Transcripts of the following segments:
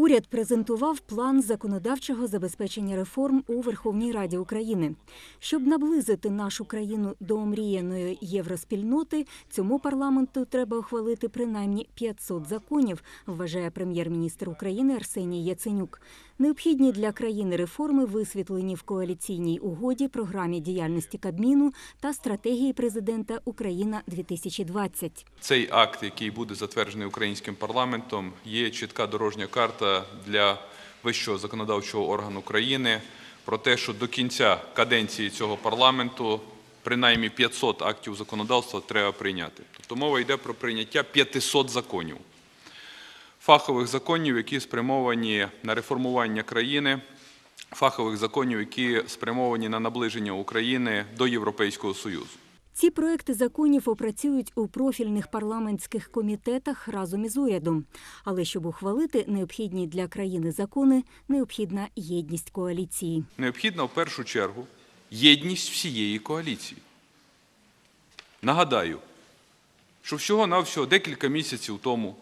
Уряд презентував план законодавчого забезпечення реформ у Верховній Раді України. Щоб наблизити нашу країну до омріяної євроспільноти, цьому парламенту треба ухвалити принаймні 500 законів, вважає прем'єр-міністр України Арсеній Яценюк. Необхідні для країни реформи висвітлені в коаліційній угоді, програмі діяльності Кабміну та стратегії президента Україна 2020 Цей акт, який буде затверджений українським парламентом, є чітка дорожня карта для вищого законодавчого органу країни про те, що до кінця каденції цього парламенту принаймні 500 актів законодавства треба прийняти. Тобто мова йде про прийняття 500 законів, фахових законів, які спрямовані на реформування країни, фахових законів, які спрямовані на наближення України до Європейського Союзу. Ці проекти законів опрацюють у профільних парламентських комітетах разом із урядом. Але щоб ухвалити необхідні для країни закони, необхідна єдність коаліції. необхідна в першу чергу єдність всієї коаліції. Нагадаю, що всього-навсього декілька місяців тому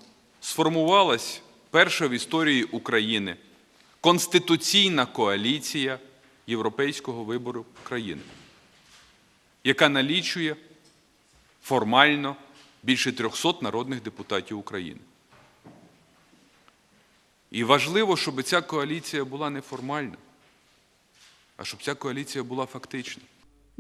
сформувалась перша в історії України конституційна коаліція Європейського вибору країни, яка налічує формально більше 300 народних депутатів України. І важливо, щоб ця коаліція була неформальна, а щоб ця коаліція була фактична.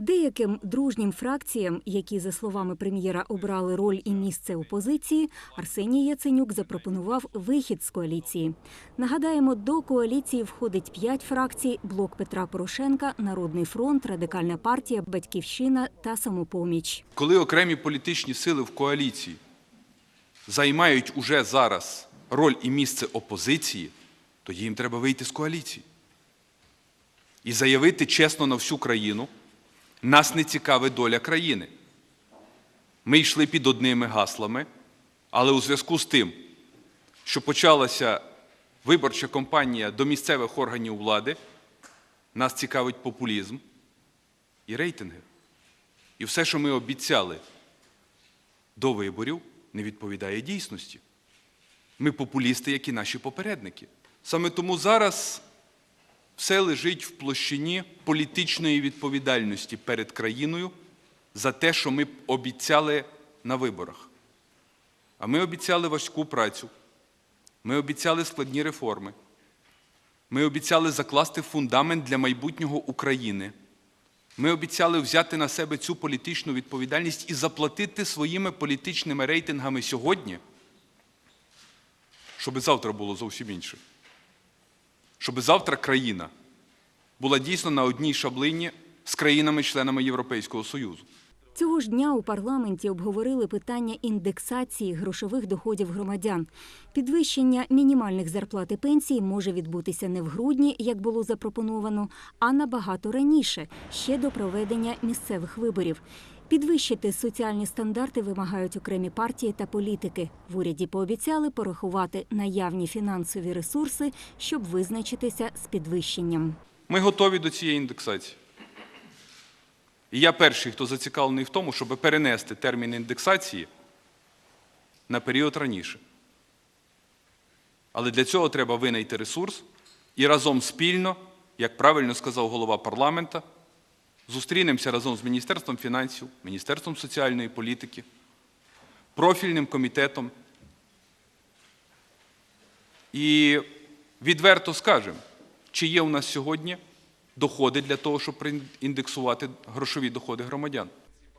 Деяким дружнім фракціям, які, за словами прем'єра, обрали роль і місце опозиції, Арсеній Яценюк запропонував вихід з коаліції. Нагадаємо, до коаліції входить п'ять фракцій: блок Петра Порошенка, Народний фронт, Радикальна партія, Батьківщина та Самопоміч. Коли окремі політичні сили в коаліції займають уже зараз роль і місце опозиції, то їм треба вийти з коаліції і заявити чесно на всю країну, нас не цікавить доля країни. Ми йшли під одними гаслами, але у зв'язку з тим, що почалася виборча кампанія до місцевих органів влади, нас цікавить популізм і рейтинги. І все, що ми обіцяли до виборів, не відповідає дійсності. Ми популісти, як і наші попередники. Саме тому зараз все лежить в площині політичної відповідальності перед країною за те, що ми обіцяли на виборах. А ми обіцяли важку працю, ми обіцяли складні реформи, ми обіцяли закласти фундамент для майбутнього України. Ми обіцяли взяти на себе цю політичну відповідальність і заплатити своїми політичними рейтингами сьогодні, щоб завтра було зовсім інше. Щоб завтра країна була дійсно на одній шаблині з країнами-членами Європейського Союзу. Цього ж дня у парламенті обговорили питання індексації грошових доходів громадян. Підвищення мінімальних зарплат і пенсій може відбутися не в грудні, як було запропоновано, а набагато раніше, ще до проведення місцевих виборів. Підвищити соціальні стандарти вимагають окремі партії та політики. В уряді пообіцяли порахувати наявні фінансові ресурси, щоб визначитися з підвищенням. Ми готові до цієї індексації. І я перший, хто зацікавлений в тому, щоб перенести термін індексації на період раніше. Але для цього треба винайти ресурс і разом спільно, як правильно сказав голова парламента, зустрінемося разом з Міністерством фінансів, Міністерством соціальної політики, профільним комітетом і відверто скажемо, чи є у нас сьогодні доходи для того, щоб індексувати грошові доходи громадян.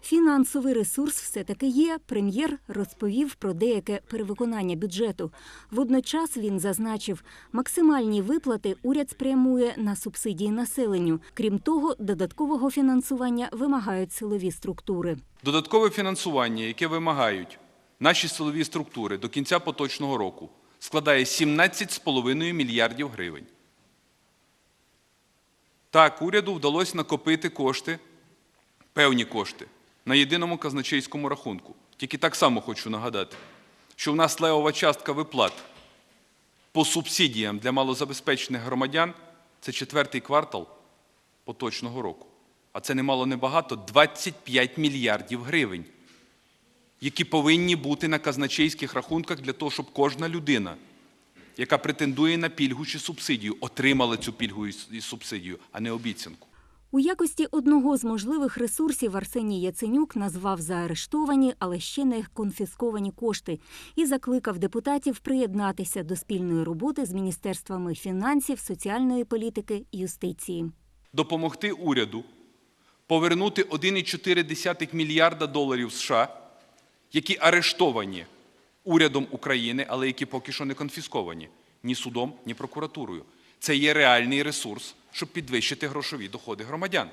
Фінансовий ресурс все-таки є. Прем'єр розповів про деяке перевиконання бюджету. Водночас він зазначив, максимальні виплати уряд спрямує на субсидії населенню. Крім того, додаткового фінансування вимагають силові структури. Додаткове фінансування, яке вимагають наші силові структури до кінця поточного року, складає 17,5 мільярдів гривень. Так, уряду вдалося накопити кошти, певні кошти, на єдиному казначейському рахунку. Тільки так само хочу нагадати, що в нас левова частка виплат по субсидіям для малозабезпечених громадян це четвертий квартал поточного року. А це немало небагато 25 мільярдів гривень, які повинні бути на казначейських рахунках для того, щоб кожна людина, яка претендує на пільгу чи субсидію, отримала цю пільгу і субсидію, а не обіцянку. У якості одного з можливих ресурсів Арсеній Яценюк назвав заарештовані, але ще не конфісковані кошти і закликав депутатів приєднатися до спільної роботи з міністерствами фінансів, соціальної політики юстиції. Допомогти уряду повернути 1,4 мільярда доларів США, які арештовані урядом України, але які поки що не конфісковані ні судом, ні прокуратурою. Це є реальний ресурс, щоб підвищити грошові доходи громадян.